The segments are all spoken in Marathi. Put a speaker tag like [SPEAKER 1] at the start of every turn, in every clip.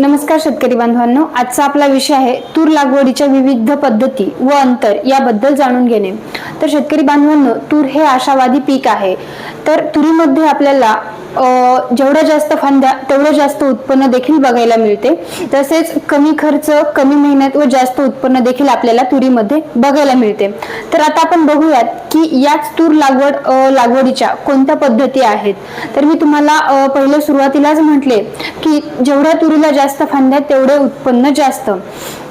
[SPEAKER 1] नमस्कार शेतकरी बांधवांनो आजचा आपला विषय आहे तूर लागवडीच्या विविध पद्धती व अंतर याबद्दल जाणून घेणे. तर शेतकरी बांधवांनो तूर हे आशावादी पीक आहे. तर तुरीमध्ये आपल्याला जेवढ्या जास्त फांद्या तेवढं जास्त उत्पन्न देखील बघायला मिळते. तसेच कमी खर्च कमी मेहनत व जास्त उत्पन्न देखील आपल्याला तुरीमध्ये बघायला मिळते. तर आता आपण बघूयात की याच तूर लागवड लागवडीच्या कोणत्या पद्धती आहेत. तर मी तुम्हाला पहिले सुरुवातीलाच म्हटले की जेवढ्या तुरीला जास्त फांद्या तेवढे उत्पन्न जास्त.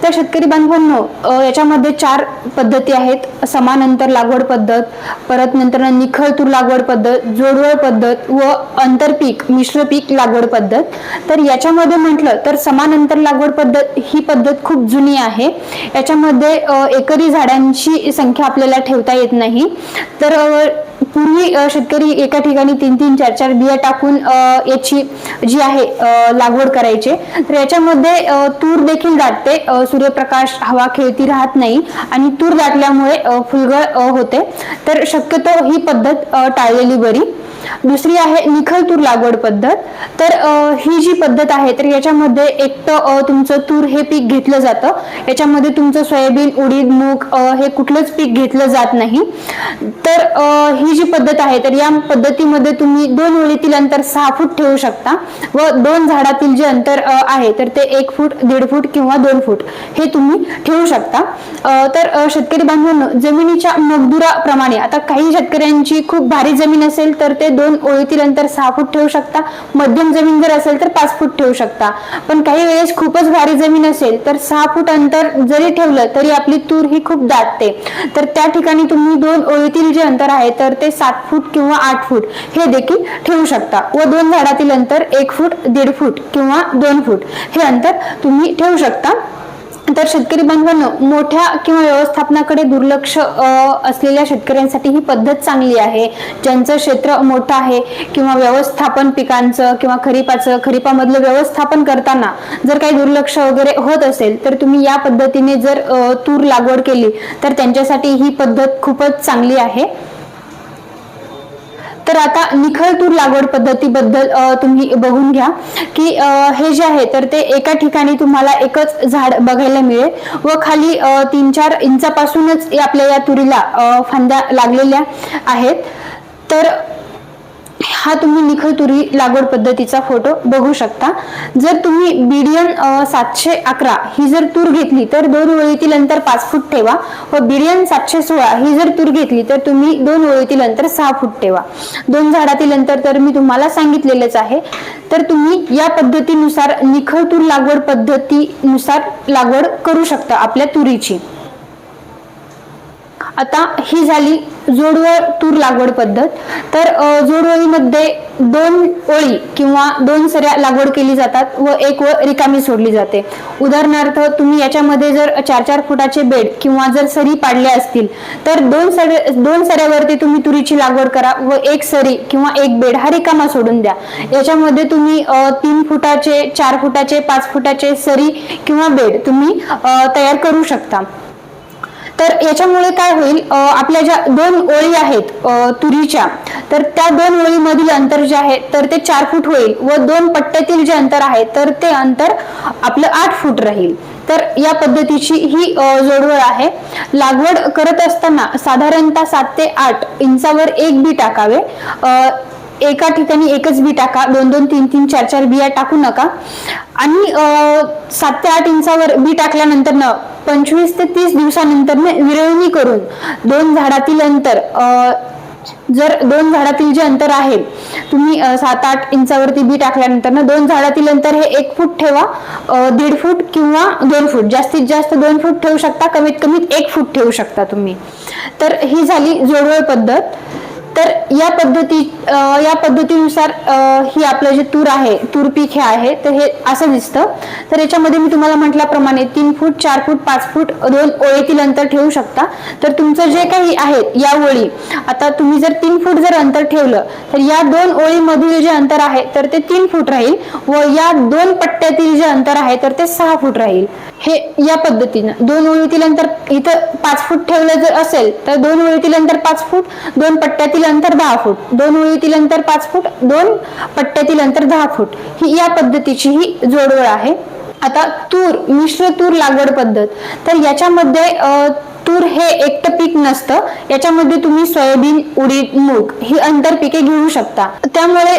[SPEAKER 1] तर शेतकरी बांधवांनो याच्यामध्ये चार पद्धती आहेत. समांतर लागवड पद्धत परत नंतर निखळ तूर लागवड पद्धत जोडवळ पद्धत व आंतरपीक मिश्र पीक लागवड पद्धत. तर याच्यामध्ये म्हटलं तर समांतर लागवड पद्धत ही पद्धत खूप जुनी आहे. याच्यामध्ये एकरी झाडांची संख्या आपल्याला ठेवता येत नाही. तर पूर्वी शेतकरी एका ठिकाणी तीन तीन चार चार बिया टाकून याची जी आहे लागवड करायचे. तर याच्यामध्ये तूर देखील दाटते. सूर्यप्रकाश हवा खेळती राहत नाही आणि तूर दाटल्यामुळे फुलगळ होते. तर शक्यतो ही पद्धत टाळलेली बरी. दुसरी आहे निखल तूर लागवड पद्धत. तर ही जी पद्धत आहे तर याच्यामध्ये एक अ, तुमचं तूर हे पीक घेतलं जातं. याच्यामध्ये तुमचं सोयाबीन उडीद मूग हे कुठलंच पीक घेतलं जात नाही. तर ही जी पद्धत आहे तर या पद्धतीमध्ये तुम्ही दोन ओळीतील अंतर सहा फूट ठेवू शकता व दोन झाडातील जे अंतर आहे तर ते एक फूट दीड फूट किंवा दोन फूट हे तुम्ही ठेवू शकता. तर शेतकरी बांधवांनो जमिनीच्या मजदुराप्रमाणे आता काही शेतकऱ्यांची खूप भारी जमीन असेल तर ते दोन ओळीतील अंतर सहा फूट ठेवू शकता. मध्यम जमीन जर असेल तर पाच फूट ठेवू शकता. पण काही वेळेस खूपच भारी जमीन असेल तर सहा फूट अंतर जरी ठेवलं तरी आपली तूर ही खूप दाटते. तर त्या ठिकाणी तुम्ही दोन ओळीतील जे अंतर आहे तर ते सात फूट किंवा आठ फूट हे देखील ठेवू शकता. व दोन झाडातील अंतर एक फूट दीड फूट किंवा दोन फूट हे अंतर तुम्ही ठेवू शकता. तर शेतकरी बांधवांनो मोठ्या किंवा व्यवस्थापनाकडे दुर्लक्ष असलेल्या शेतकऱ्यांसाठी ही पद्धत चांगली आहे. ज्यांचं क्षेत्र मोठं आहे किंवा व्यवस्थापन पिकांचं किंवा खरीपाचं खरीपामधलं व्यवस्थापन करताना जर काही दुर्लक्ष वगैरे होत असेल तर तुम्ही या पद्धतीने जर तूर लागवड केली तर त्यांच्यासाठी ही पद्धत खूपच चांगली आहे. तर आता निखळ तूर लागवड पद्धतीबद्दल तुम्ही बघून घ्या की हे जे आहे तर ते एका ठिकाणी तुम्हाला एकच झाड बघायला मिळेल व खाली तीन चार इंचापासूनच आपल्या या तुरीला फांद्या लागलेल्या आहेत. तर हा तुम्ही निखळ तुरी लागवड पद्धतीचा फोटो बघू शकता. जर तुम्ही बीडीएन सातशे अकरा ही जर तूर घेतली तर दोन ओळीतील अंतर पाच फूट ठेवा व बीडीएन सातशे सोळा ही जर तूर घेतली तर तुम्ही दोन ओळीतील अंतर सहा फूट ठेवा. दोन झाडातील अंतर तर मी तुम्हाला सांगितलेलेच आहे. तर तुम्ही या पद्धतीनुसार निखळ तूर लागवड पद्धतीनुसार लागवड करू शकता आपल्या तुरीची. आता ही झाली जोडवळ तूर लागवड पद्धत. तर जोडवळीमध्ये दोन ओळी किंवा दोन सऱ्या लागवड केली जातात व एक व रिकामी सोडली जाते. उदाहरणार्थ तुम्ही याच्यामध्ये जर चार चार फुटाचे बेड किंवा जर सरी पाडल्या असतील तर दोन सरे दोन सऱ्यावरती तुम्ही तुरीची लागवड करा व एक सरी किंवा एक बेड हा रिकामा सोडून द्या. याच्यामध्ये तुम्ही तीन फुटाचे चार फुटाचे पाच फुटाचे सरी किंवा बेड तुम्ही तयार करू शकता. तर याच्यामुळे काय होईल आपल्या ज्या दोन ओळी आहेत तुरीच्या तर त्या दोन ओळीमधील अंतर जे आहे तर ते चार फूट होईल व दोन पट्ट्यातील जे अंतर आहे तर ते अंतर आपलं आठ फूट राहील. तर या पद्धतीची ही जोडवळ आहे. लागवड करत असताना साधारणतः सात ते आठ इंचावर एक बी टाकावे. एका ठिकाणी एकच बी टाका. दोन दोन तीन तीन चार चार बिया टाकू नका. आणि सात ते आठ इंचावर बी टाकल्यानंतर न पंचवीस ते तीस दिवसानंतर विरळणी करून दोन झाडातील अंतर जर दोन झाडातील जे अंतर आहे तुम्ही सात आठ इंचावरती बी टाकल्यानंतर ना दोन झाडातील अंतर हे एक फूट ठेवा दीड फूट किंवा दोन फूट. जास्तीत जास्त दोन फूट ठेवू शकता कमीत कमीत एक फूट ठेवू शकता तुम्ही. तर ही झाली जोडवळ पद्धत. तर या पद्धती या पद्धतीनुसार ही आपलं जे तूर आहे तूर पीक हे आहे तर हे असं दिसतं. तर याच्यामध्ये मी तुम्हाला म्हटल्याप्रमाणे तीन फूट चार फूट पाच फूट दोन ओळीतील अंतर ठेवू शकता. तर तुमचं जे काही आहे या ओळी आता तुम्ही जर तीन फूट जर अंतर ठेवलं तर या दोन ओळीमधील जे अंतर आहे तर ते तीन फूट राहील व या दोन पट्ट्यातील जे अंतर आहे तर ते सहा फूट राहील. हे या पद्धतीनं. दोन ओळीतील अंतर इथं पाच फूट ठेवलं जर असेल तर दोन ओळीतील अंतर पाच फूट दोन पट्ट्यातील अंतर दहा फूट. दोन ओळीतील अंतर पाच फूट दोन पट्ट्यातील अंतर दहा फूट. ही या पद्धतीची ही जोडवळ आहे. आता तूर मिश्र तूर लागवड पद्धत. तर याच्यामध्ये तूर हे एकटं पीक नसतं. याच्यामध्ये तुम्ही सोयाबीन उडीद मूग ही अंतर पिके घेऊ शकता. त्यामुळे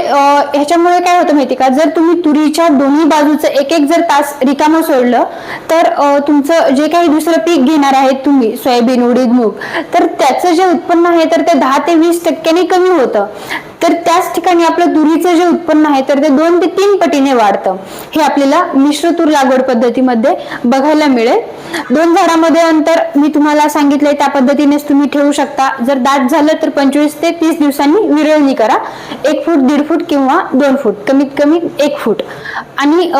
[SPEAKER 1] ह्याच्यामुळे काय होतं माहिती का? जर तुम्ही तुरीच्या दोन्ही बाजूचं एक एक जर तास रिकामं सोडलं तर तुमचं जे काही दुसरं पीक घेणार आहेत तुम्ही सोयाबीन उडीद मूग तर त्याचं जे उत्पन्न आहे तर ते दहा ते वीस टक्क्यांनी कमी होतं. तर त्याच ठिकाणी आपलं तुरीचं जे उत्पन्न आहे तर ते दोन ते तीन पटीने वाढतं. हे आपल्याला मिश्र तूर लागवड पद्धतीमध्ये बघायला मिळेल. दोन झाडामध्ये अंतर मी तुम्हाला सांगितलंय त्या पद्धतीनेच तुम्ही ठेवू शकता. जर दाट झालं तर पंचवीस ते तीस दिवसांनी विरळणी करा. एक फूट दीड फूट किंवा दोन फूट कमीत कमी एक फूट. आणि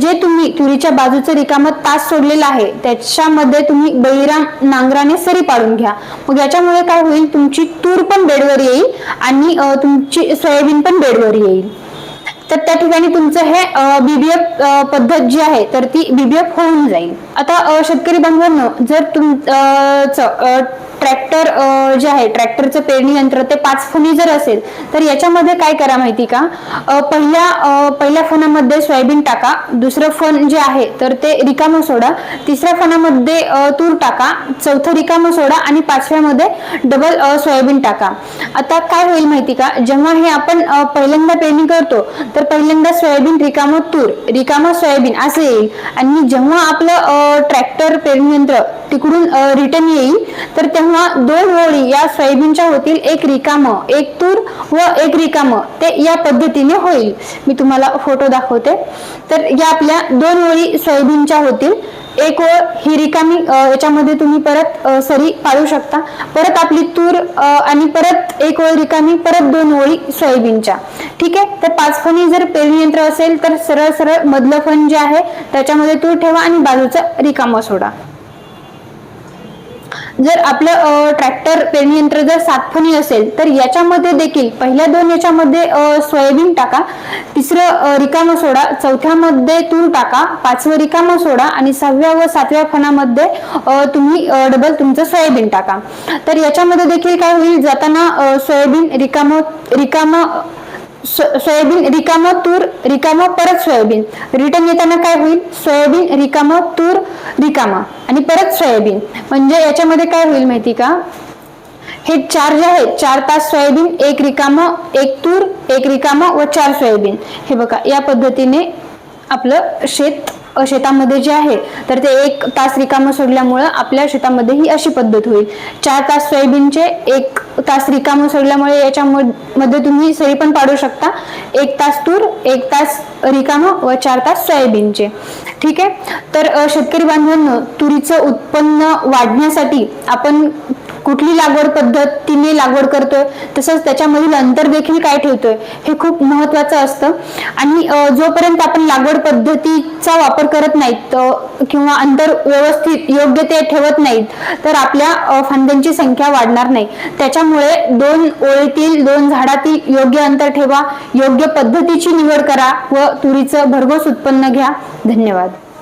[SPEAKER 1] जे तुम्ही तुरीच्या बाजूचं रिकामं तास सोडलेलं आहे त्याच्यामध्ये तुम्ही बैराम नांगराने सरी पाडून घ्या. मग याच्यामुळे काय होईल तुमची तूर पण बेडवर येईल आणि तुम तुमची सोयाबीन पण बेडवर येईल. तर त्या ठिकाणी तुमचं हे बीबीएफ पद्धत जी आहे तर ती बीबीएफ होऊन जाईल. आता शेतकरी बांधवांनो जर तुमचं ट्रॅक्टर जे आहे ट्रॅक्टरचं पेरणी यंत्र ते पाच फणी जर असेल तर याच्यामध्ये काय करा माहिती का? पहिल्या पहिल्या फणामध्ये सोयाबीन टाका दुसरं फण जे आहे तर ते रिकामं सोडा तिसऱ्या फणामध्ये तूर टाका चौथं रिकामं सोडा आणि पाचव्यामध्ये डबल सोयाबीन टाका. आता काय होईल माहिती का? जेव्हा हे आपण पहिल्यांदा पेरणी करतो तर पहिल्यांदा सोयाबीन रिकामं तूर रिकामं सोयाबीन असं येईल. आणि जेव्हा आपलं ट्रॅक्टर पेरणी यंत्र तिकडून रिटर्न येईल तर तेव्हा दोन ओळी या सोयाबीनच्या होतील एक रिकामं एक तूर व एक रिकाम. ते या पद्धतीने होईल. मी तुम्हाला फोटो दाखवते. तर या आपल्या दोन ओळी सोयाबीनच्या होतील. एक ओळ ही रिकामी याच्यामध्ये तुम्ही परत सरी पाळू शकता. परत आपली तूर आणि परत एक ओळ रिकामी परत दोन ओळी सोयाबीनच्या ठीक आहे? तर पाच फणी जर पेरणी यंत्र असेल तर सरळ सरळ मधलं फण जे आहे त्याच्यामध्ये तूर ठेवा आणि बाजूचं रिकामं सोडा. जर आपलं ट्रॅक्टर पेरणी यंत्र जर सातफुनी असेल तर याच्यामध्ये देखील पहिल्या दोन याच्यामध्ये सोयाबीन टाका तिसरं अ, सोडा चौथ्यामध्ये तूर टाका पाचवं रिकामं सोडा आणि सहाव्या व सातव्या फणामध्ये तुम्ही डबल तुमचं सोयाबीन टाका. तर याच्यामध्ये देखील काय होईल जाताना सोयाबीन रिकामं रिकामं सोयाबीन रिकामं तूर रिकामं परत सोयाबीन. रिटर्न येताना काय होईल? सोयाबीन रिकामं तूर रिकाम आणि परत सोयाबीन. म्हणजे याच्यामध्ये काय होईल माहिती का? हे चार जे आहेत चार तास सोयाबीन एक रिकामं एक तूर एक रिकामं व चार सोयाबीन. हे बघा या पद्धतीने आपलं शेत शेतामध्ये जे आहे तर ते एक तास रिकामं सोडल्यामुळं आपल्या शेतामध्ये ही अशी पद्धत होईल. चार तास सोयाबीनचे एक तास रिकामं सोडल्यामुळे याच्यामध्ये तुम्ही सरी पण पाडू शकता. एक तास तूर एक तास रिकामं व चार तास सोयाबीनचे. ठीक आहे? तर शेतकरी बांधवांनो तुरीचं उत्पन्न वाढण्यासाठी आपण कुठली लागवड पद्धतीने लागवड करतोय तसंच त्याच्यामधील अंतर देखील काय ठेवतोय हे खूप महत्वाचं असतं. आणि जोपर्यंत आपण लागवड पद्धतीचा वापर करत नाहीत किंवा अंतर व्यवस्थित योग्य ते ठेवत नाहीत तर आपल्या फांद्यांची संख्या वाढणार नाही. त्याच्यामुळे दोन ओळीतील दोन झाडातील योग्य अंतर ठेवा योग्य पद्धतीची निवड करा व तुरीचं भरघोस उत्पन्न घ्या. धन्यवाद.